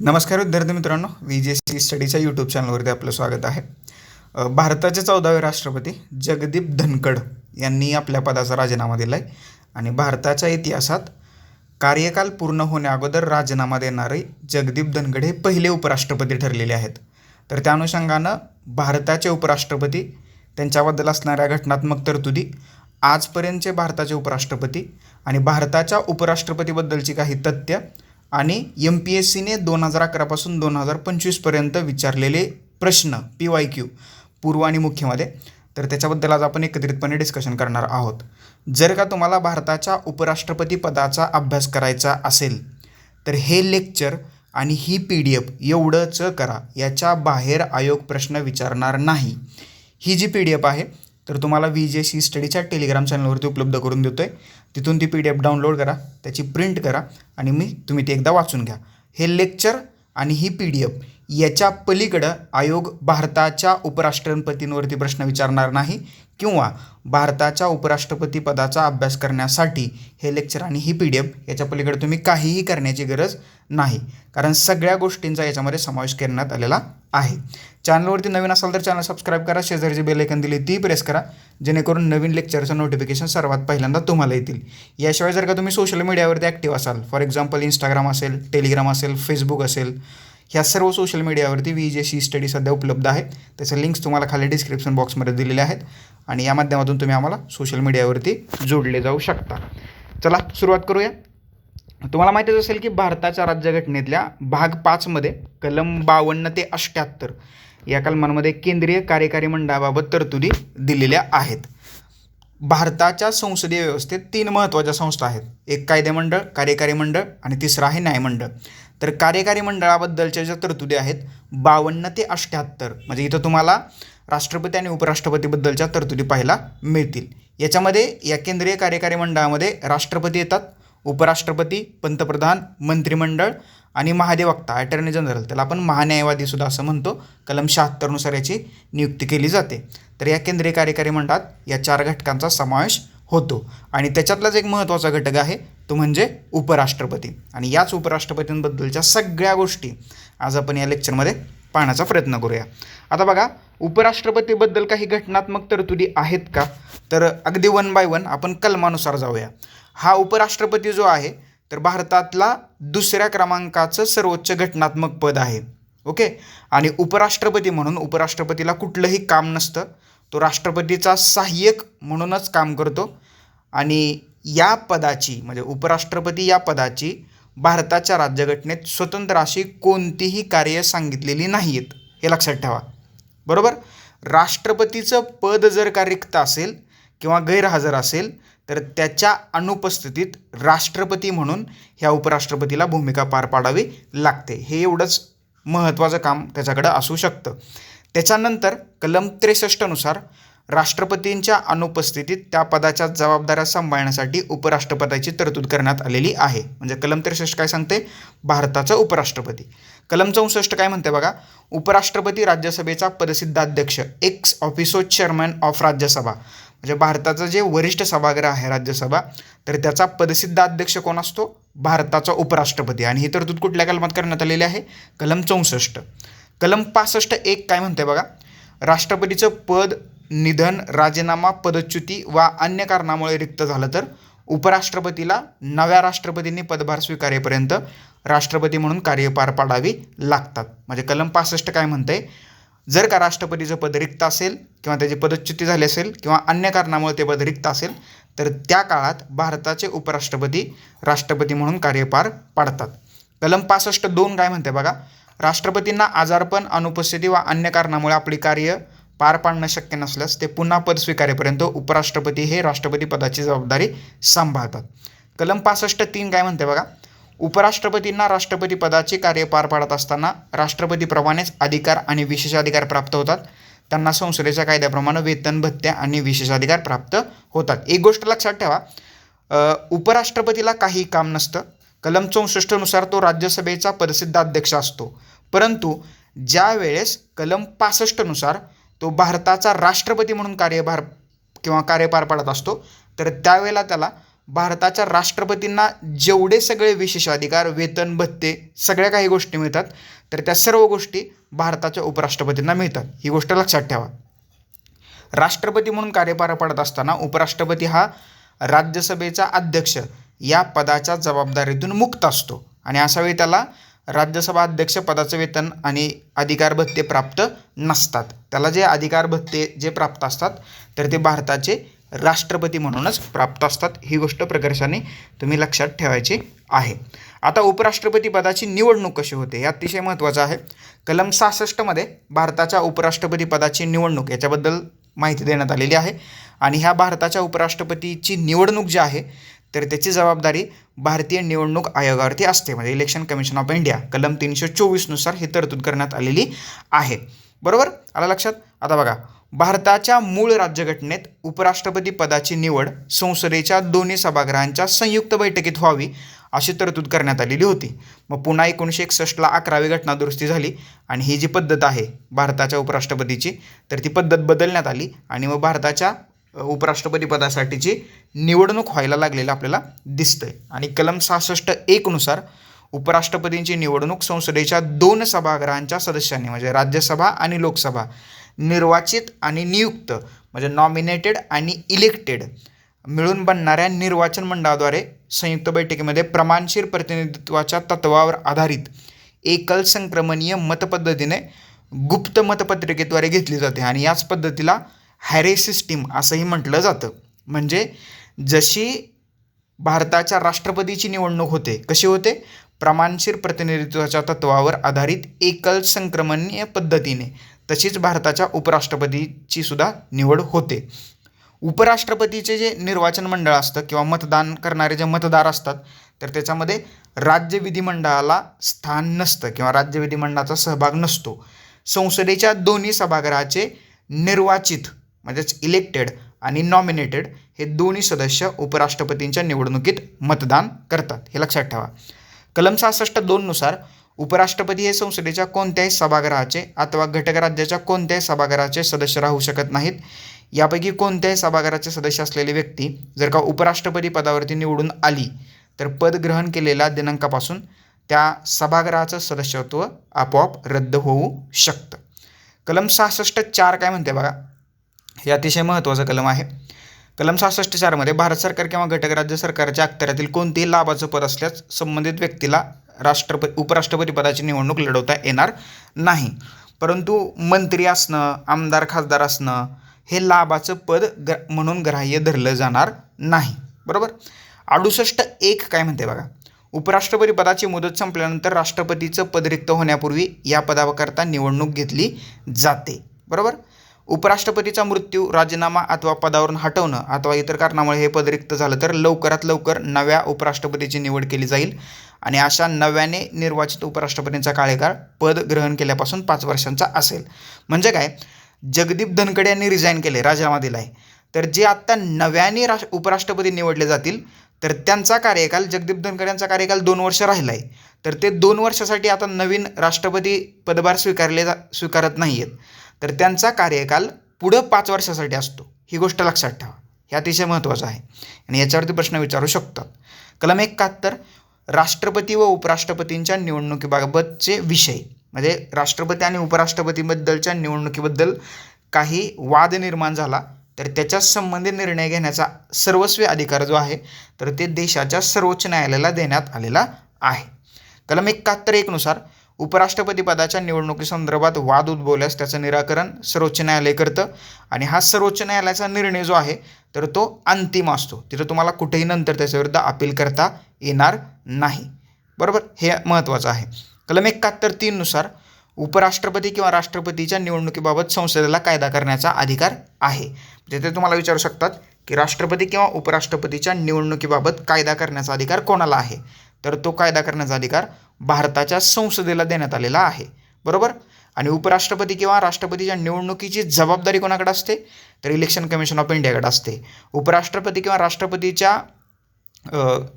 नमस्कार विद्यार्थी मित्रांनो व्ही जे सी स्टडीच्या यूट्यूब चॅनलवरती आपलं स्वागत आहे. भारताचे चौदावे राष्ट्रपती जगदीप धनखड यांनी आपल्या पदाचा राजीनामा दिला आहे आणि भारताच्या इतिहासात कार्यकाल पूर्ण होण्याअगोदर राजीनामा देणारे जगदीप धनखड हे पहिले उपराष्ट्रपती ठरलेले आहेत. तर त्या अनुषंगानं भारताचे उपराष्ट्रपती त्यांच्याबद्दल असणाऱ्या घटनात्मक तरतुदी आजपर्यंतचे भारताचे उपराष्ट्रपती आणि भारताच्या उपराष्ट्रपतीबद्दलची काही तथ्य आणि एम पी एस सीने दोन हजार अकरापासून दोन हजार पंचवीसपर्यंत विचारलेले प्रश्न पी वाय क्यू पूर्व आणि मुख्यमध्ये. तर त्याच्याबद्दल आज आपण एकत्रितपणे डिस्कशन करणार आहोत. जर का तुम्हाला भारताच्या उपराष्ट्रपती पदाचा अभ्यास करायचा असेल तर हे लेक्चर आणि ही पी डी एफ एवढंच करा. याच्या बाहेर आयोग प्रश्न विचारणार नाही. ही जी पी डी एफ आहे तर तुम्हाला व्ही जे सी स्टडीच्या टेलिग्राम चॅनलवरती उपलब्ध करून देतो आहे तिथून ती पी डी एफ डाउनलोड करा त्याची प्रिंट करा आणि मी तुम्ही ती एकदा वाचून घ्या. हे लेक्चर आणि ही पी डी एफ याच्या पलीकडं आयोग भारताच्या उपराष्ट्रपतींवरती प्रश्न विचारणार नाही किंवा भारताच्या उपराष्ट्रपती पदाचा अभ्यास करण्यासाठी हे लेक्चर आणि ही पी डी एफ याच्या पलीकडे तुम्ही काहीही करण्याची गरज नाही. कारण सगळ्या गोष्टींचा याच्यामध्ये समावेश करण्यात आलेला आहे. चॅनलवरती नवीन असाल तर चॅनल सबस्क्राईब करा. शेजारची बेल ऐकन दिली ती प्रेस करा. जेणेकरून नवीन लेक्चरचं नोटिफिकेशन सर्वात पहिल्यांदा तुम्हाला येतील. याशिवाय जर का तुम्ही सोशल मीडियावरती ॲक्टिव्ह असाल फॉर एक्झाम्पल इंस्टाग्राम असेल टेलिग्राम असेल फेसबुक असेल ह्या सर्व सोशल मीडियावरती व्ही जे सी स्टडी सध्या उपलब्ध आहे. त्याचे लिंक्स तुम्हाला खाली डिस्क्रिप्शन बॉक्समध्ये दिलेले आहेत. आणि या माध्यमातून तुम्ही आम्हाला सोशल मीडियावरती जोडले जाऊ शकता. चला सुरुवात करूया. तुम्हाला माहितीच असेल की भारताच्या राज्यघटनेतल्या भाग पाचमध्ये कलम बावन्न ते अष्ट्याहत्तर या कलमांमध्ये केंद्रीय कार्यकारी मंडळाबाबत तरतुदी दिलेल्या आहेत. भारताच्या संसदीय व्यवस्थेत तीन महत्त्वाच्या संस्था आहेत. एक कायदेमंडळ कार्यकारी मंडळ आणि तिसरं आहे न्यायमंडळ. तर कार्यकारी मंडळाबद्दलच्या ज्या तरतुदी आहेत बावन्न ते अठ्ठ्याहत्तर. म्हणजे इथं तुम्हाला राष्ट्रपती आणि उपराष्ट्रपतीबद्दलच्या तरतुदी पाहायला मिळतील. याच्यामध्ये या केंद्रीय कार्यकारी मंडळामध्ये राष्ट्रपती येतात उपराष्ट्रपती पंतप्रधान मंत्रिमंडळ आणि महाधिवक्ता अटर्नी जनरल त्याला आपण महान्यायवादीसुद्धा असं म्हणतो. कलम शहात्तरनुसार याची नियुक्ती केली जाते. तर या केंद्रीय कार्यकारी मंडळात या चार घटकांचा समावेश होतो. आणि त्याच्यातलाच एक महत्त्वाचा घटक आहे तो म्हणजे उपराष्ट्रपती. आणि याच उपराष्ट्रपतींबद्दलच्या सगळ्या गोष्टी आज आपण या लेक्चरमध्ये पाहण्याचा प्रयत्न करूया. आता बघा उपराष्ट्रपतीबद्दल काही घटनात्मक तरतुदी आहेत का? तर अगदी वन बाय वन आपण कलमानुसार जाऊया. हा उपराष्ट्रपती जो आहे तर भारतातला दुसऱ्या क्रमांकाचं सर्वोच्च घटनात्मक पद आहे. ओके? आणि उपराष्ट्रपती म्हणून उपराष्ट्रपतीला कुठलंही काम नसतं. तो राष्ट्रपतीचा सहाय्यक म्हणूनच काम करतो. आणि या पदाची म्हणजे उपराष्ट्रपती या पदाची भारताच्या राज्यघटनेत स्वतंत्र अशी कोणतीही कार्य सांगितलेली नाही आहेत हे लक्षात ठेवा. बरोबर? राष्ट्रपतीचं पद जर का रिक्त असेल किंवा गैरहजर असेल तर त्याच्या अनुपस्थितीत राष्ट्रपती म्हणून ह्या उपराष्ट्रपतीला भूमिका पार पाडावी लागते. हे एवढंच महत्त्वाचं काम त्याच्याकडं असू शकतं. त्याच्यानंतर कलम त्रेसष्टनुसार राष्ट्रपतींच्या अनुपस्थितीत त्या पदाच्या जबाबदाऱ्या सांभाळण्यासाठी उपराष्ट्रपतीची तरतूद करण्यात आलेली आहे. म्हणजे कलम त्रेसष्ट काय सांगते? भारताचा उपराष्ट्रपती. कलम चौसष्ट काय म्हणते बघा? उपराष्ट्रपती राज्यसभेचा पदसिद्धाध्यक्ष ex officio chairman of Rajya Sabha. म्हणजे भारताचं जे वरिष्ठ सभागृह आहे राज्यसभा तर त्याचा पदसिद्धाध्यक्ष कोण असतो? भारताचा उपराष्ट्रपती. आणि ही तरतूद कुठल्या कलमात करण्यात आलेली आहे? कलम चौसष्ट. कलम पासष्ट एक काय म्हणते बघा? राष्ट्रपतीचं पद निधन राजीनामा पदच्युती वा अन्य कारणामुळे रिक्त झालं तर उपराष्ट्रपतीला नव्या राष्ट्रपतींनी पदभार स्वीकारेपर्यंत राष्ट्रपती म्हणून कार्य पार पाडावी लागतात. म्हणजे कलम पासष्ट काय म्हणते जर का राष्ट्रपतीचं पद रिक्त असेल किंवा त्याची पदच्युती झाली असेल किंवा अन्य कारणामुळे ते पद रिक्त असेल तर त्या काळात भारताचे उपराष्ट्रपती राष्ट्रपती म्हणून कार्यपार पाडतात. कलम पासष्ट दोन काय म्हणते बघा? राष्ट्रपतींना आजारपण अनुपस्थिती वा अन्य कारणामुळे आपली कार्य पार पाडणं शक्य नसल्यास ते पुन्हा पद स्वीकारेपर्यंत उपराष्ट्रपती हे राष्ट्रपती पदाची जबाबदारी सांभाळतात. कलम पासष्ट तीन काय म्हणते बघा? उपराष्ट्रपतींना राष्ट्रपती पदाचे कार्य पार पाडत असताना राष्ट्रपतीप्रमाणेच अधिकार आणि विशेषाधिकार प्राप्त होतात. त्यांना संसदेच्या कायद्याप्रमाणे वेतन भत्त्या आणि विशेषाधिकार प्राप्त होतात. एक गोष्ट लक्षात ठेवा. उपराष्ट्रपतीला काही काम नसतं. कलम चौसष्टनुसार तो राज्यसभेचा प्रसिद्ध अध्यक्ष असतो. परंतु ज्या वेळेस कलम पासष्टनुसार तो भारताचा राष्ट्रपती म्हणून कार्यभार किंवा कार्यपार पडत पाडत असतो तर त्यावेळेला त्याला भारताच्या राष्ट्रपतींना जेवढे सगळे विशेष अधिकार वेतन भत्ते सगळ्या काही गोष्टी मिळतात तर त्या सर्व गोष्टी भारताच्या उपराष्ट्रपतींना मिळतात. ही गोष्ट लक्षात ठेवा. राष्ट्रपती म्हणून कार्यभार पडत असताना उपराष्ट्रपती हा राज्यसभेचा अध्यक्ष या पदाच्या जबाबदारीतून मुक्त असतो. आणि असा वेळी त्याला राज्यसभा अध्यक्ष पदाचं वेतन आणि अधिकार भत्ते प्राप्त नसतात. त्याला जे अधिकार भत्ते जे प्राप्त असतात तर ते भारताचे राष्ट्रपती म्हणूनच प्राप्त असतात. ही गोष्ट प्रकर्षाने तुम्ही लक्षात ठेवायची आहे. आता उपराष्ट्रपती पदाची निवडणूक कशी होते हे अतिशय महत्त्वाचं आहे. कलम सहासष्टमध्ये भारताच्या उपराष्ट्रपती पदाची निवडणूक याच्याबद्दल माहिती देण्यात आलेली आहे. आणि ह्या भारताच्या उपराष्ट्रपतीची निवडणूक जी आहे तर त्याची जबाबदारी भारतीय निवडणूक आयोगावरती असते. म्हणजे इलेक्शन कमिशन ऑफ इंडिया कलम तीनशे चोवीसनुसार ही तरतूद करण्यात आलेली आहे. बरोबर? आला लक्षात? आता बघा. भारताच्या मूळ राज्यघटनेत उपराष्ट्रपती पदाची निवड संसदेच्या दोन्ही सभागृहांच्या संयुक्त बैठकीत व्हावी अशी तरतूद करण्यात आलेली होती. मग पुन्हा एकोणीसशे एकसष्टला अकरावी घटना दुरुस्ती झाली आणि ही जी पद्धत आहे भारताच्या उपराष्ट्रपतीची तर ती पद्धत बदलण्यात आली आणि मग भारताच्या उपराष्ट्रपती पदासाठीची निवडणूक व्हायला लागलेलं आपल्याला दिसतंय. आणि कलम सहासष्ट एकनुसार उपराष्ट्रपतींची निवडणूक संसदेच्या दोन सभागृहांच्या सदस्यांनी म्हणजे राज्यसभा आणि लोकसभा निर्वाचित आणि नियुक्त म्हणजे नॉमिनेटेड आणि इलेक्टेड मिळून बनणाऱ्या निर्वाचन मंडळाद्वारे संयुक्त बैठकीमध्ये प्रमाणशीर प्रतिनिधित्वाच्या तत्वावर आधारित एकल संक्रमणीय मतपद्धतीने गुप्त मतपत्रिकेद्वारे घेतली जाते. आणि याच पद्धतीला हॅरे सिस्टीम असंही म्हटलं जातं. म्हणजे जशी भारताच्या राष्ट्रपतीची निवडणूक होते कशी होते? प्रमाणशीर प्रतिनिधित्वाच्या तत्वावर आधारित एकल संक्रमणीय पद्धतीने. तशीच भारताच्या उपराष्ट्रपतीची सुद्धा निवड होते. उपराष्ट्रपतीचे जे निर्वाचन मंडळ असतं किंवा मतदान करणारे जे मतदार असतात तर त्याच्यामध्ये राज्य विधिमंडळाला स्थान नसतं किंवा राज्य विधिमंडळाचा सहभाग नसतो. संसदेच्या दोन्ही सभागृहाचे निर्वाचित म्हणजेच इलेक्टेड आणि नॉमिनेटेड हे दोन्ही सदस्य उपराष्ट्रपतींच्या निवडणुकीत मतदान करतात. हे लक्षात ठेवा. कलम सहासष्ट दोननुसार उपराष्ट्रपती हे संसदेच्या कोणत्याही सभागृहाचे अथवा घटक राज्याच्या कोणत्याही सभागृहाचे सदस्य राहू शकत नाहीत. यापैकी कोणत्याही सभागृहाचे सदस्य असलेली व्यक्ती जर का उपराष्ट्रपती पदावरती निवडून आली तर पद ग्रहण केलेल्या दिनांकापासून त्या सभागृहाचं सदस्यत्व आपोआप रद्द होऊ शकतं. कलम सहासष्ट चार काय म्हणते बघा? हे अतिशय महत्त्वाचं कलम आहे. कलम सहासष्ट चारमध्ये भारत सरकार किंवा घटक राज्य सरकारच्या अखत्यारातील कोणतेही लाभाचं पद असल्यास संबंधित व्यक्तीला राष्ट्रपती उपराष्ट्रपती पदाची निवडणूक लढवता येणार नाही. परंतु मंत्री असणं आमदार खासदार असणं हे लाभाचं पद ग म्हणून ग्राह्य धरलं जाणार नाही. बरोबर? अडुसष्ट एक काय म्हणते बघा? उपराष्ट्रपती पदाची मुदत संपल्यानंतर राष्ट्रपतीचं पद रिक्त होण्यापूर्वी या पदाकरता निवडणूक घेतली जाते. बरोबर? उपराष्ट्रपतीचा मृत्यू राजीनामा अथवा पदावरून हटवणं अथवा इतर कारणामुळे हे पद रिक्त झालं तर लवकरात लवकर नव्या उपराष्ट्रपतीची निवड केली जाईल. आणि अशा नव्याने निर्वाचित उपराष्ट्रपतींचा कार्यकाळ पद ग्रहण केल्यापासून पाच वर्षांचा असेल. म्हणजे काय? जगदीप धनकड यांनी रिझाईन केले राजीनामा दिला आहे तर जे आत्ता नव्याने राष्ट्र उपराष्ट्रपती निवडले जातील तर त्यांचा कार्यकाल जगदीप धनकड यांचा कार्यकाल दोन वर्ष राहिला आहे तर ते दोन वर्षासाठी आता नवीन राष्ट्रपती पदभार स्वीकारले जा स्वीकारत नाही आहेत तर त्यांचा कार्यकाल पुढं पाच वर्षासाठी असतो. ही गोष्ट लक्षात ठेवा. हे अतिशय महत्त्वाचं आहे. आणि याच्यावरती प्रश्न विचारू शकतात. कलम एकाहत्तर राष्ट्रपती व उपराष्ट्रपतींच्या निवडणुकीबाबतचे विषय. म्हणजे राष्ट्रपती आणि उपराष्ट्रपतीबद्दलच्या निवडणुकीबद्दल काही वाद निर्माण झाला तर त्याच्या संबंधी निर्णय घेण्याचा सर्वस्वी अधिकार जो आहे तर ते देशाच्या सर्वोच्च न्यायालयाला देण्यात आलेला आहे. कलम एकाहत्तर एकनुसार उपराष्ट्रपती पदाच्या निवडणुकीसंदर्भात वाद उद्भवल्यास त्याचं निराकरण सर्वोच्च न्यायालय करतं. आणि हा सर्वोच्च न्यायालयाचा निर्णय जो आहे तर तो अंतिम असतो. तिथं तुम्हाला कुठेही नंतर त्याच्याविरुद्ध अपील करता येणार नाही. बरोबर? हे महत्त्वाचं आहे. कलम एकाहत्तर तीननुसार उपराष्ट्रपती किंवा राष्ट्रपतीच्या निवडणुकीबाबत संसदेला कायदा करण्याचा अधिकार आहे. म्हणजे जिथे तुम्हाला विचारू शकतात की राष्ट्रपती किंवा उपराष्ट्रपतीच्या निवडणुकीबाबत कायदा करण्याचा अधिकार कोणाला आहे? तर तो कायदा करण्याचा अधिकार भारताच्या संसदेला देण्यात आलेला आहे. बरोबर? आणि उपराष्ट्रपती किंवा राष्ट्रपतीच्या निवडणुकीची जबाबदारी कोणाकडे असते? तर इलेक्शन कमिशन ऑफ इंडियाकडे असते. उपराष्ट्रपती किंवा राष्ट्रपतीच्या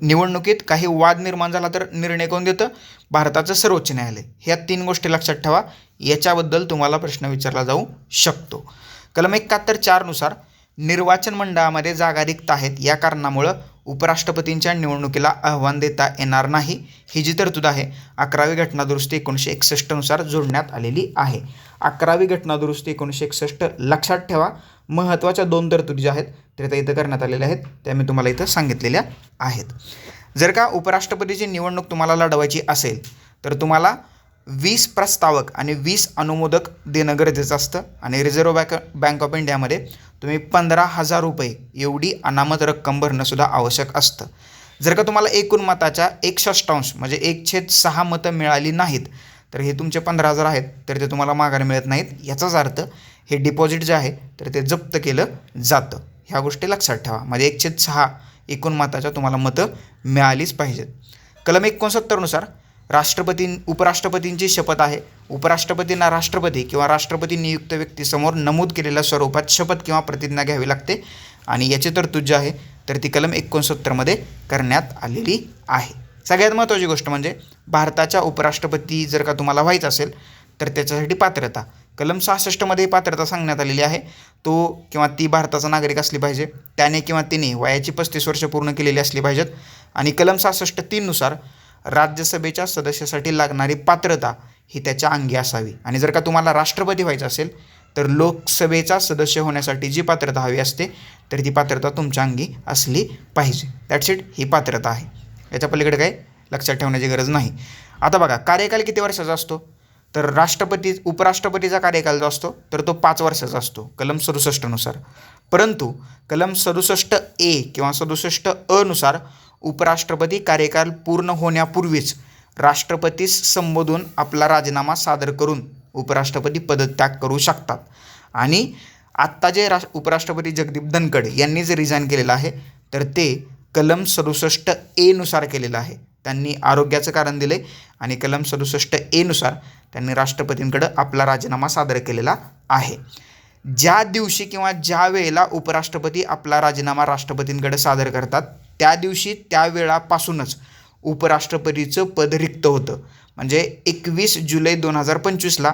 निवडणुकीत काही वाद निर्माण झाला तर निर्णय कोण देतं? भारताचं सर्वोच्च न्यायालय. ह्या तीन गोष्टी लक्षात ठेवा. याच्याबद्दल तुम्हाला प्रश्न विचारला जाऊ शकतो. कलम एकाहत्तर चारनुसार निर्वाचन मंडळामध्ये जागा रिक्त आहेत. या कारणामुळं उपराष्ट्रपतींच्या निवडणुकीला आव्हान देता येणार नाही ही जी तरतूद आहे अकरावी घटनादुरुस्ती एकोणीसशे एकसष्टनुसार जोडण्यात आलेली आहे. अकरावी घटनादुरुस्ती एकोणीसशे एकसष्ट लक्षात ठेवा. महत्त्वाच्या दोन तरतुदी ज्या आहेत त्या इथं इथं करण्यात आलेल्या आहेत त्या मी तुम्हाला इथं सांगितलेल्या आहेत. जर का उपराष्ट्रपतीची निवडणूक तुम्हाला लढवायची असेल तर तुम्हाला वीस प्रस्तावक आणि वीस अनुमोदक देणं गरजेचं असतं. आणि रिझर्व्ह बँक बँक ऑफ इंडियामध्ये तुम्ही पंधरा हजार रुपये एवढी अनामत रक्कम भरणंसुद्धा आवश्यक असतं. जर का तुम्हाला एकूण मताच्या एक षष्टांश म्हणजे एक छेद सहा मतं मिळाली नाहीत तर हे तुमचे पंधरा हजार आहेत तर ते तुम्हाला माघारी मिळत नाहीत. याचाच अर्थ हे डिपॉझिट जे आहे तर ते जप्त केलं जातं. ह्या गोष्टी लक्षात ठेवा. म्हणजे एक छेद सहा एकूण मताच्या तुम्हाला मतं मिळालीच पाहिजेत. कलम एकोणसत्तरनुसार राष्ट्रपती उपराष्ट्रपतींची शपथ आहे. उपराष्ट्रपतींना राष्ट्रपती किंवा राष्ट्रपती नियुक्त व्यक्तीसमोर नमूद केलेल्या स्वरूपात शपथ किंवा प्रतिज्ञा घ्यावी लागते. आणि याची तरतूद जी आहे तर ती कलम एकोणसत्तरमध्ये करण्यात आलेली आहे. सगळ्यात महत्त्वाची गोष्ट म्हणजे भारताच्या उपराष्ट्रपती जर का तुम्हाला व्हायचं असेल तर त्याच्यासाठी पात्रता. कलम सहासष्टमध्ये पात्रता सांगण्यात आलेली आहे. तो किंवा ती भारताचा नागरिक असली पाहिजे त्याने किंवा तिने वयाची पस्तीस वर्ष पूर्ण केलेली असली पाहिजेत. आणि कलम सहासष्ट तीननुसार राज्यसभेच्या सदस्यासाठी लागणारी पात्रता ही त्याच्या अंगी असावी. आणि जर का तुम्हाला राष्ट्रपती व्हायचं असेल तर लोकसभेचा सदस्य होण्यासाठी जी पात्रता हवी असते तर ती पात्रता तुमच्या अंगी असली पाहिजे. दॅट्स इट ही पात्रता आहे. याच्या पलीकडे काय लक्षात ठेवण्याची गरज नाही. आता बघा कार्यकाल किती वर्षाचा असतो? तर राष्ट्रपती उपराष्ट्रपतीचा कार्यकाल जो असतो तर तो पाच वर्षाचा असतो कलम सदुसष्टनुसार. परंतु कलम सदुसष्ट ए किंवा सदुसष्ट अनुसार उपराष्ट्रपती कार्यकाल पूर्ण होण्यापूर्वीच राष्ट्रपतीस संबोधून आपला राजीनामा सादर करून उपराष्ट्रपती पदत्याग करू शकतात. आणि आत्ता जे राष उपराष्ट्रपती जगदीप धनखड यांनी जे रिझाईन केलेलं आहे तर ते कलम सदुसष्ट एनुसार केलेलं आहे. त्यांनी आरोग्याचं कारण दिले आणि कलम सदुसष्ट एनुसार त्यांनी राष्ट्रपतींकडं आपला राजीनामा सादर केलेला आहे. ज्या दिवशी किंवा ज्या वेळेला उपराष्ट्रपती आपला राजीनामा राष्ट्रपतींकडे सादर करतात त्या दिवशी त्या वेळापासूनच उपराष्ट्रपतीचं पद रिक्त होतं. म्हणजे एकवीस जुलै दोन हजार पंचवीसला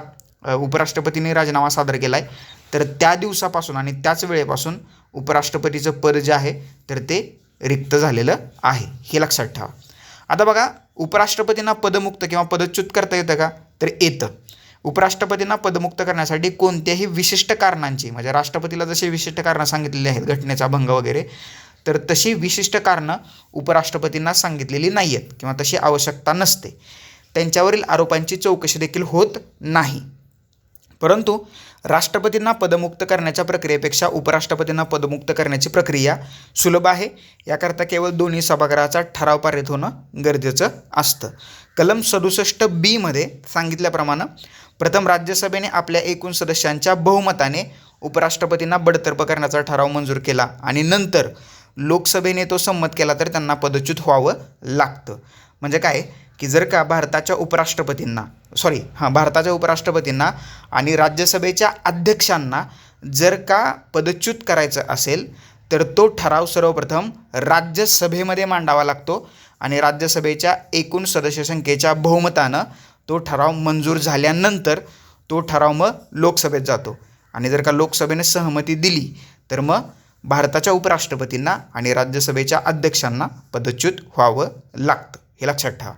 उपराष्ट्रपतींनी राजीनामा सादर केला आहे तर त्या दिवसापासून आणि त्याच वेळेपासून उपराष्ट्रपतीचं पद जे आहे तर ते रिक्त झालेलं आहे. हे लक्षात ठेवा. आता बघा उपराष्ट्रपतींना पदमुक्त किंवा पदच्युत करता येतं का? तर येतं. उपराष्ट्रपतींना पदमुक्त करण्यासाठी कोणत्याही विशिष्ट कारणांची म्हणजे राष्ट्रपतीला जसे विशिष्ट कारणं सांगितलेली आहेत घटनेचा भंग वगैरे तर तशी विशिष्ट कारणं उपराष्ट्रपतींना सांगितलेली नाही आहेत किंवा तशी आवश्यकता नसते. त्यांच्यावरील आरोपांची चौकशी देखील होत नाही. परंतु राष्ट्रपतींना पदमुक्त करण्याच्या प्रक्रियेपेक्षा उपराष्ट्रपतींना पदमुक्त करण्याची प्रक्रिया सुलभ आहे. याकरता केवळ दोन्ही सभागृहाचा ठराव पारित होणं गरजेचं असतं. कलम सदुसष्ट बीमध्ये सांगितल्याप्रमाणे प्रथम राज्यसभेने आपल्या एकूण सदस्यांच्या बहुमताने उपराष्ट्रपतींना बडतर्फ करण्याचा ठराव मंजूर केला आणि नंतर लोकसभेने तो संमत केला तर त्यांना पदच्युत व्हावं लागतं. म्हणजे काय? की जर का भारताच्या उपराष्ट्रपतींना सॉरी हां भारताच्या उपराष्ट्रपतींना आणि राज्यसभेच्या अध्यक्षांना जर का पदच्युत करायचं असेल तर तो ठराव सर्वप्रथम राज्यसभेमध्ये मांडावा लागतो आणि राज्यसभेच्या एकूण सदस्य संख्येच्या बहुमतानं तो ठराव मंजूर झाल्यानंतर तो ठराव मग लोकसभेत जातो. आणि जर का लोकसभेने सहमती दिली तर मग भारताच्या उपराष्ट्रपतींना आणि राज्यसभेच्या अध्यक्षांना पदच्युत व्हावं लागतं. हे लक्षात ठेवा.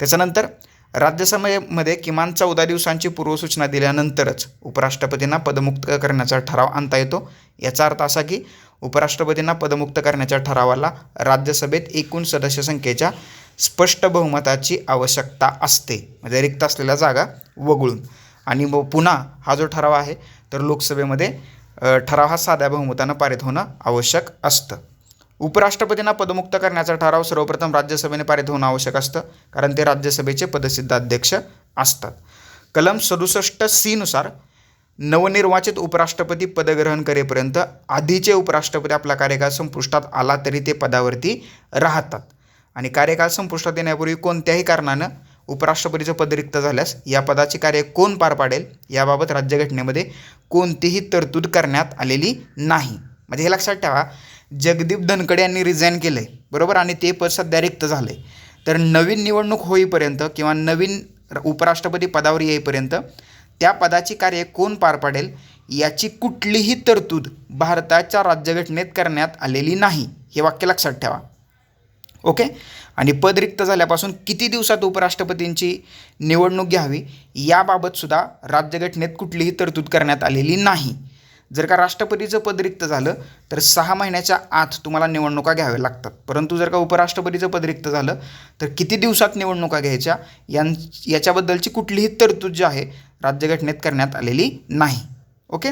त्याच्यानंतर राज्यसभेमध्ये किमान चौदा दिवसांची पूर्वसूचना दिल्यानंतरच उपराष्ट्रपतींना पदमुक्त करण्याचा ठराव आणता येतो. याचा अर्थ असा की उपराष्ट्रपतींना पदमुक्त करण्याच्या ठरावाला राज्यसभेत एकूण सदस्य संख्येच्या स्पष्ट बहुमताची आवश्यकता असते. म्हणजे रिक्त असलेल्या जागा वगळून. आणि मग पुन्हा हा जो ठराव आहे तर लोकसभेमध्ये ठराव हा साध्या बहुमतानं पारित होणं आवश्यक असतं. उपराष्ट्रपतींना पदमुक्त करण्याचा ठराव सर्वप्रथम राज्यसभेने पारित होणं आवश्यक असतं कारण ते राज्यसभेचे पदसिद्ध अध्यक्ष असतात. कलम सदुसष्ट सीनुसार नवनिर्वाचित उपराष्ट्रपती पदग्रहण करेपर्यंत आधीचे उपराष्ट्रपती आपला कार्यकाळ संपुष्टात आला तरी ते पदावरती राहतात. आणि कार्यकाळ संपुष्टात येण्यापूर्वी कोणत्याही कारणानं उपराष्ट्रपतीचं पद रिक्त झाल्यास या पदाचे कार्य कोण पार पाडेल याबाबत राज्यघटनेमध्ये कोणतीही तरतूद करण्यात आलेली नाही. म्हणजे हे लक्षात ठेवा जगदीप धनकड यांनी रिझाईन केलं आहे बरोबर? आणि ते पद सध्या रिक्त झालं आहे तर नवीन निवडणूक होईपर्यंत किंवा नवीन उपराष्ट्रपती पदावर येईपर्यंत त्या पदाची कार्य कोण पार पाडेल याची कुठलीही तरतूद भारताच्या राज्यघटनेत करण्यात आलेली नाही. हे वाक्य लक्षात ठेवा. ओके? आणि पद रिक्त झाल्यापासून किती दिवसात उपराष्ट्रपतींची निवडणूक घ्यावी याबाबतसुद्धा राज्यघटनेत कुठलीही तरतूद करण्यात आलेली नाही. जर का राष्ट्रपतीचं पद रिक्त झालं तर सहा महिन्याच्या आत तुम्हाला निवडणुका घ्याव्या लागतात. परंतु जर का उपराष्ट्रपतीचं पद रिक्त झालं तर किती दिवसात निवडणुका घ्यायच्या? यां याच्याबद्दलची कुठलीही तरतूद जी आहे राज्यघटनेत करण्यात आलेली नाही. ओके?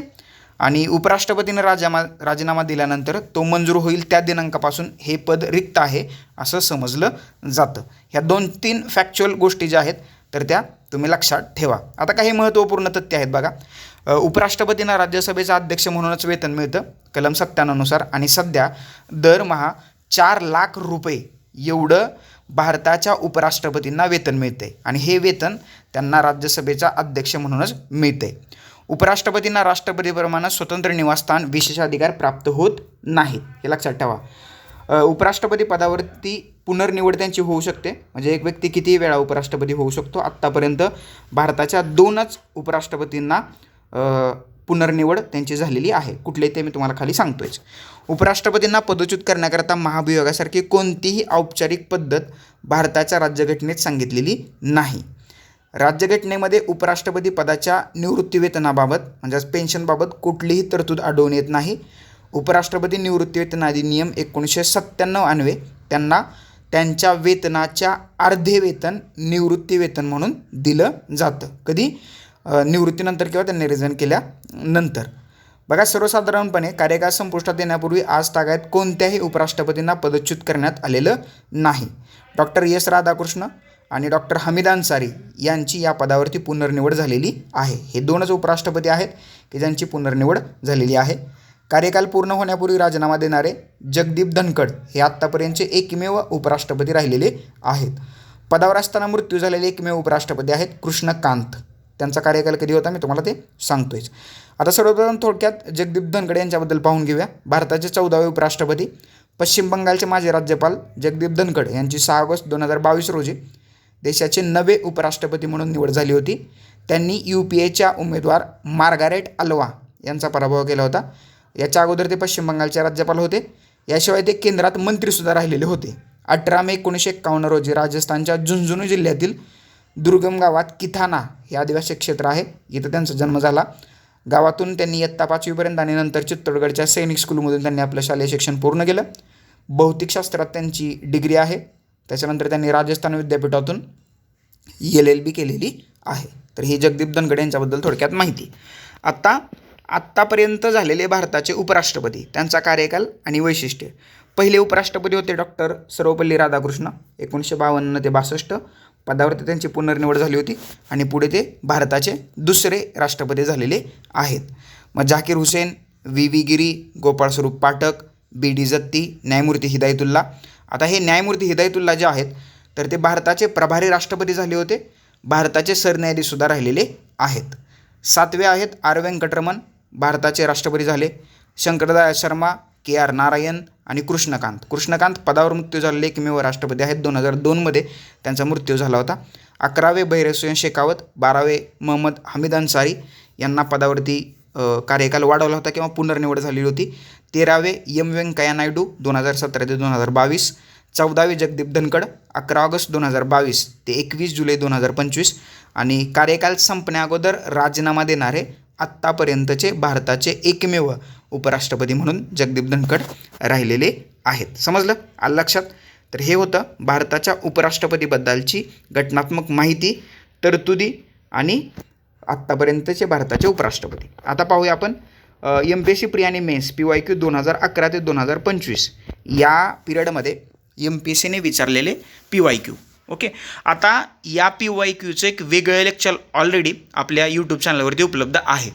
आणि उपराष्ट्रपतीनं राजामा राजीनामा दिल्यानंतर तो मंजूर होईल त्या दिनांकापासून हे पद रिक्त आहे असं समजलं जातं. ह्या दोन तीन फॅक्च्युअल गोष्टी ज्या आहेत तर त्या तुम्ही लक्षात ठेवा. आता काही महत्त्वपूर्ण तथ्य आहेत बघा. उपराष्ट्रपतींना राज्यसभेचा अध्यक्ष म्हणूनच वेतन मिळतं कलम सत्त्याण्णवनुसार. आणि सध्या दरमहा चार लाख रुपये एवढं भारताच्या उपराष्ट्रपतींना वेतन मिळते. आणि हे वेतन त्यांना राज्यसभेचा अध्यक्ष म्हणूनच मिळते. उपराष्ट्रपतींना राष्ट्रपतीप्रमाणे स्वतंत्र निवासस्थान विशेषाधिकार प्राप्त होत नाहीत हे लक्षात ठेवा. उपराष्ट्रपती पदावरती पुनर्निवड त्यांची होऊ शकते. म्हणजे एक व्यक्ती किती वेळा उपराष्ट्रपती होऊ शकतो. आत्तापर्यंत भारताच्या दोनच उपराष्ट्रपतींना पुनर्निवड त्यांची झालेली आहे. कुठले ते मी तुम्हाला खाली सांगतोयच. उपराष्ट्रपतींना पदच्युत करण्याकरता महाभियोगासारखी कोणतीही औपचारिक पद्धत भारताच्या राज्यघटनेत सांगितलेली नाही. राज्यघटनेमध्ये उपराष्ट्रपती पदाच्या निवृत्तीवेतनाबाबत म्हणजेच पेन्शनबाबत कुठलीही तरतूद आढळून येत नाही. उपराष्ट्रपती निवृत्तीवेतन अधिनियम एकोणीसशे सत्त्याण्णव अन्वे त्यांना त्यांच्या वेतनाच्या अर्धे वेतन निवृत्तीवेतन म्हणून दिलं जातं. कधी? निवृत्तीनंतर किंवा त्यांनी रिझाईन केल्यानंतर. बघा सर्वसाधारणपणे कार्यकाळ संपुष्टात येण्यापूर्वी आज तागायत कोणत्याही उपराष्ट्रपतींना पदच्युत करण्यात आलेलं नाही. Doctor S. राधाकृष्ण आणि डॉक्टर हमीद अन्सारी यांची या पदावरती पुनर्निवड झालेली आहे. हे दोनच उपराष्ट्रपती आहेत की ज्यांची पुनर्निवड झालेली आहे. कार्यकाल पूर्ण होण्यापूर्वी राजीनामा देणारे जगदीप धनखड हे आत्तापर्यंतचे एकमेव उपराष्ट्रपती राहिलेले आहेत. पदावर असताना मृत्यू झालेले एकमेव उपराष्ट्रपती आहेत कृष्णकांत. त्यांचा कार्यकाल कधी होता मी तुम्हाला ते सांगतोयच. आता सर्वप्रथम थोडक्यात जगदीप धनखड यांच्याबद्दल पाहून घेऊया. भारताचे चौदावे उपराष्ट्रपती पश्चिम बंगालचे माजी राज्यपाल जगदीप धनखड यांची सहा ऑगस्ट दोन हजार बावीस रोजी देशाचे नवे उपराष्ट्रपती म्हणून निवड झाली होती. त्यांनी यू पी एच्या उमेदवार मार्गारेट अल्वा यांचा पराभव केला होता. याच्या अगोदर ते पश्चिम बंगालचे राज्यपाल होते. याशिवाय ते केंद्रात मंत्रीसुद्धा राहिलेले होते. अठरा मे एकोणीसशे एक्कावन्न रोजी राजस्थानच्या झुंझुनू जिल्ह्यातील दुर्गम गावात किथाना हे आदिवासी क्षेत्र आहे. इथं त्यांचा जन्म झाला. गावातून त्यांनी इयत्ता पाचवीपर्यंत आणि नंतर चित्तोडगडच्या सैनिक स्कूलमधून त्यांनी आपलं शालेय शिक्षण पूर्ण केलं. भौतिकशास्त्रात त्यांची डिग्री आहे. त्याच्यानंतर त्यांनी राजस्थान विद्यापीठातून एल एल बी केलेली आहे. तर ही जगदीप धनगड यांच्याबद्दल थोडक्यात माहिती. आत्ता आत्तापर्यंत झालेले भारताचे उपराष्ट्रपती. त्यांचा कार्यकाल आणि वैशिष्ट्य. पहिले उपराष्ट्रपती होते डॉक्टर सर्वपल्ली राधाकृष्ण एकोणीसशे बावन्न ते बासष्ट. पदावरती त्यांची पुनर्निवड झाली होती आणि पुढे ते भारताचे दुसरे राष्ट्रपती झालेले आहेत. मग Zakir Hussain V V Giri Gopal Swarup Pathak B D जत्ती न्यायमूर्ती हिदायतुल्ला. आता हे न्यायमूर्ती हिदायतुल्ला जे आहेत तर ते भारताचे प्रभारी राष्ट्रपती झाले होते. भारताचे सरन्यायाधीशसुद्धा राहिलेले आहेत. सातवे आहेत आर व्यंकटरमण भारताचे राष्ट्रपती झाले. शंकरदयाळ शर्मा के आर नारायण आणि कृष्णकांत. कृष्णकांत पदावर मृत्यू झालेले एकमेव राष्ट्रपती आहेत. दोन हजार दोनमध्ये त्यांचा मृत्यू झाला होता. अकरावे भैरवसिंह शेखावत बारावे महम्मद हमीद अन्सारी यांना पदावरती कार्यकाल वाढवला होता किंवा पुनर्निवड झालेली होती. तेरावे यम व्यंकय्या नायडू दोन हजार सतरा ते दोन हजार बावीस. चौदावे जगदीप धनखड अकरा ऑगस्ट दोन हजार बावीस ते एकवीस जुलै दोन हजार पंचवीस. आणि कार्यकाल संपण्याअगोदर राजीनामा देणारे आत्तापर्यंतचे भारताचे एकमेव उपराष्ट्रपती म्हणून जगदीप धनखड राहिलेले आहेत. समजलं? आलं लक्षात? तर हे होतं भारताच्या उपराष्ट्रपतीबद्दलची घटनात्मक माहिती तरतुदी आणि आत्तापर्यंतचे भारताचे उपराष्ट्रपती. आता पाहूया आपण M P S C pre आणि मेन्स पी वाय क्यू दोन हजार अकरा ते दोन हजार पंचवीस या पिरियडमध्ये एम पी एस सीने विचारलेले पी वाय क्यू. ओके? आता या पी वाय क्यूचं एक वेगळं लेक्चर ऑलरेडी आपल्या यूट्यूब चॅनलवरती उपलब्ध आहे.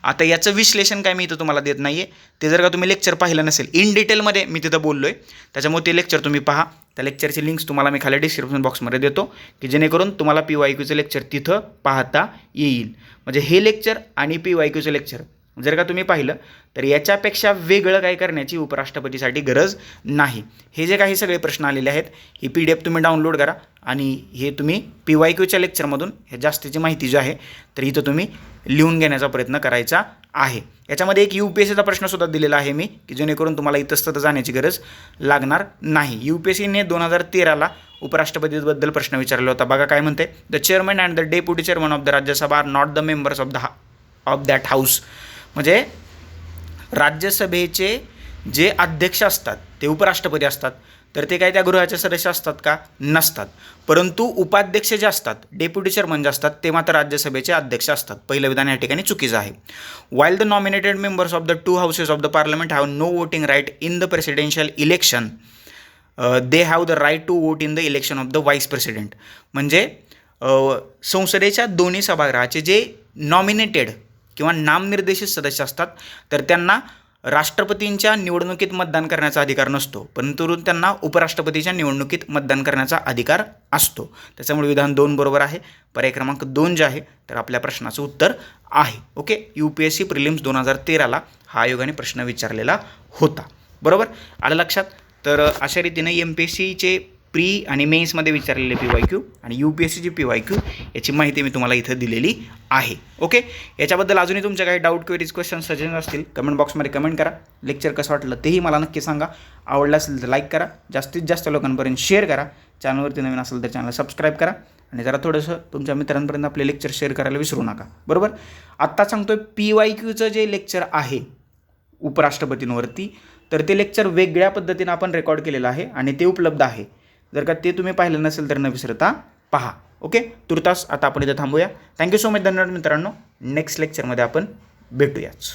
आता याचं विश्लेषण काय मी इथं तुम्हाला देत नाही आहे ते जर का तुम्ही लेक्चर पाहिलं नसेल इन डिटेलमध्ये मी तिथं बोललो आहे त्याच्यामुळे ते लेक्चर तुम्ही पहा. त्या लेक्चरची लिंक्स तुम्हाला मी खाली डिस्क्रिप्शन बॉक्समध्ये देतो की जेणेकरून तुम्हाला पी वाय क्यूचं लेक्चर तिथं पाहता येईल. म्हणजे हे लेक्चर आणि पी वाय क्यूचं लेक्चर जर का तुम्ही पाहिलं तर याच्यापेक्षा वेगळं काही करण्याची उपराष्ट्रपतीसाठी गरज नाही. हे जे काही सगळे प्रश्न आलेले आहेत ही पी डी एफ तुम्ही डाउनलोड करा आणि हे तुम्ही पी वाय क्यूच्या लेक्चरमधून हे जास्तीची माहिती जी आहे तर इथं तुम्ही लिहून घेण्याचा प्रयत्न करायचा आहे. याच्यामध्ये एक यू पी एस सीचा प्रश्नसुद्धा दिलेला आहे मी की जेणेकरून तुम्हाला इतस्तत जाण्याची गरज लागणार नाही. यू पी एस सीने दोन हजार तेराला उपराष्ट्रपतीबद्दल प्रश्न विचारला होता. बघा काय म्हणते the chairman and the deputy chairman of the Rajya Sabha are not the members of the of that house म्हणजे राज्यसभेचे जे अध्यक्ष असतात ते उपराष्ट्रपती असतात तर ते काय त्या गृहाचे सदस्य असतात का? नसतात. परंतु उपाध्यक्ष जे असतात डेप्युटी चेअरमन जे असतात ते मात्र राज्यसभेचे अध्यक्ष असतात. पहिलं विधान या ठिकाणी चुकीचं आहे. While the nominated members of the two houses of the parliament have no voting right in the presidential election they have the right to vote in the election of the vice president म्हणजे uh, संसदेच्या दोन्ही सभागृहाचे जे nominated किंवा नामनिर्देशित सदस्य असतात तर त्यांना राष्ट्रपतींच्या निवडणुकीत मतदान करण्याचा अधिकार नसतो. परंतु त्यांना उपराष्ट्रपतीच्या निवडणुकीत मतदान करण्याचा अधिकार असतो. त्याच्यामुळे विधान दोन बरोबर आहे. पर्याय क्रमांक दोन जे आहे तर आपल्या प्रश्नाचं उत्तर आहे. Okay? U P S C prelims दोन हजार तेराला हा आयोगाने प्रश्न विचारलेला होता. बरोबर? आलं लक्षात? तर अशा रीतीने एम पी एस सीचे प्री आणि मेन्समध्ये विचारलेले पी वाय क्यू आणि यू पी एस सीची पी वाय क्यू याची माहिती मी तुम्हाला इथं दिलेली आहे. ओके याच्याबद्दल अजूनही तुमच्या काही डाऊट क्वेरीज क्वेश्चन सजेशन असतील कमेंट बॉक्समध्ये कमेंट करा. लेक्चर कसं वाटलं तेही मला नक्की सांगा. आवडलं असेल तर लाईक करा. जास्तीत जास्त लोकांपर्यंत शेअर करा. चॅनलवरती नवीन असेल तर चॅनल सबस्क्राईब करा. आणि जरा थोडंसं तुमच्या मित्रांपर्यंत आपले लेक्चर शेअर करायला विसरू नका. बरोबर? आत्ता सांगतोय पी वाय क्यूचं जे लेक्चर आहे उपराष्ट्रपतींवरती तर ते लेक्चर वेगळ्या पद्धतीनं आपण रेकॉर्ड केलेलं आहे आणि ते उपलब्ध आहे. जर का ते तुम्ही पाहिलं नसेल तर न विसरता पहा. ओके तुर्तास आता आपण इथं थांबूया. थँक्यू सो मच धन्यवाद मित्रांनो. नेक्स्ट लेक्चरमध्ये आपण भेटूयाच.